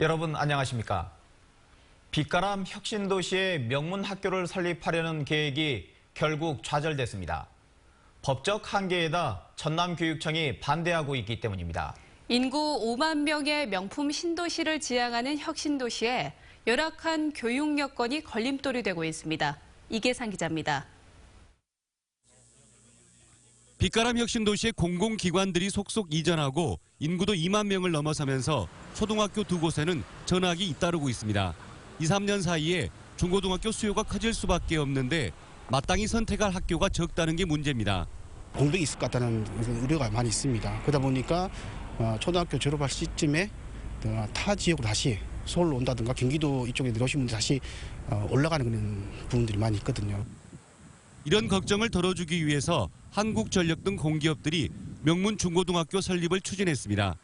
여러분 안녕하십니까? 빛가람 혁신도시의 명문 학교를 설립하려는 계획이 결국 좌절됐습니다. 법적 한계에다 전남교육청이 반대하고 있기 때문입니다. 인구 5만 명의 명품 신도시를 지향하는 혁신도시에 열악한 교육 여건이 걸림돌이 되고 있습니다. 이계상 기자입니다. 빛가람 혁신 도시의 공공기관들이 속속 이전하고 인구도 2만 명을 넘어서면서 초등학교 두 곳에는 전학이 잇따르고 있습니다. 2, 3년 사이에 중고등학교 수요가 커질 수밖에 없는데 마땅히 선택할 학교가 적다는 게 문제입니다. 공백이 있을 것 같다는 우려가 많이 있습니다. 그러다 보니까 어, 초등학교 졸업할 시점에 어, 타 지역으로 다시 서울로 온다든가 경기도 이쪽에 내려오신 분들 다시 어, 올라가는 그런 부분들이 많이 있거든요. 이런 걱정을 덜어주기 위해서 한국전력 등 공기업들이 명문 중고등학교 설립을 추진했습니다.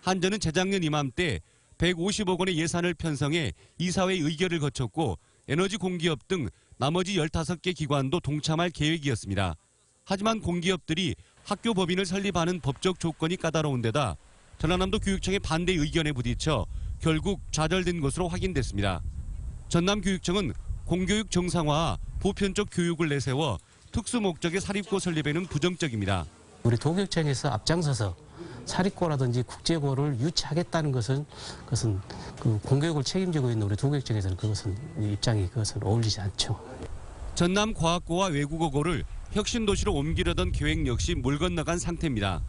한전은 재작년 이맘때 150억 원의 예산을 편성해 이사회 의결을 거쳤고 에너지 공기업 등 나머지 15개 기관도 동참할 계획이었습니다. 하지만 공기업들이 학교 법인을 설립하는 법적 조건이 까다로운 데다 전라남도 교육청의 반대 의견에 부딪혀 결국 좌절된 것으로 확인됐습니다. 전남교육청은 공교육 정상화와 보편적 교육을 내세워 특수 목적의 사립고 설립에는 부정적입니다. 우리 도교육청에서 앞장서서 사립고라든지 국제고를 유치하겠다는 것은 그것은 그 공교육을 책임지고 있는 우리 도교육청에서는 그것은 입장이 그것은 어울리지 않죠. 전남 과학고와 외국어고를 혁신도시로 옮기려던 계획 역시 물 건너간 상태입니다.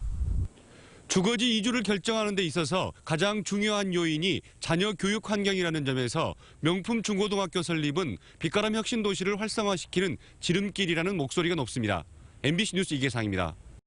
주거지 이주를 결정하는 데 있어서 가장 중요한 요인이 자녀 교육 환경이라는 점에서 명품 중고등학교 설립은 빛가람 혁신 도시를 활성화시키는 지름길이라는 목소리가 높습니다. MBC 뉴스 이계상입니다.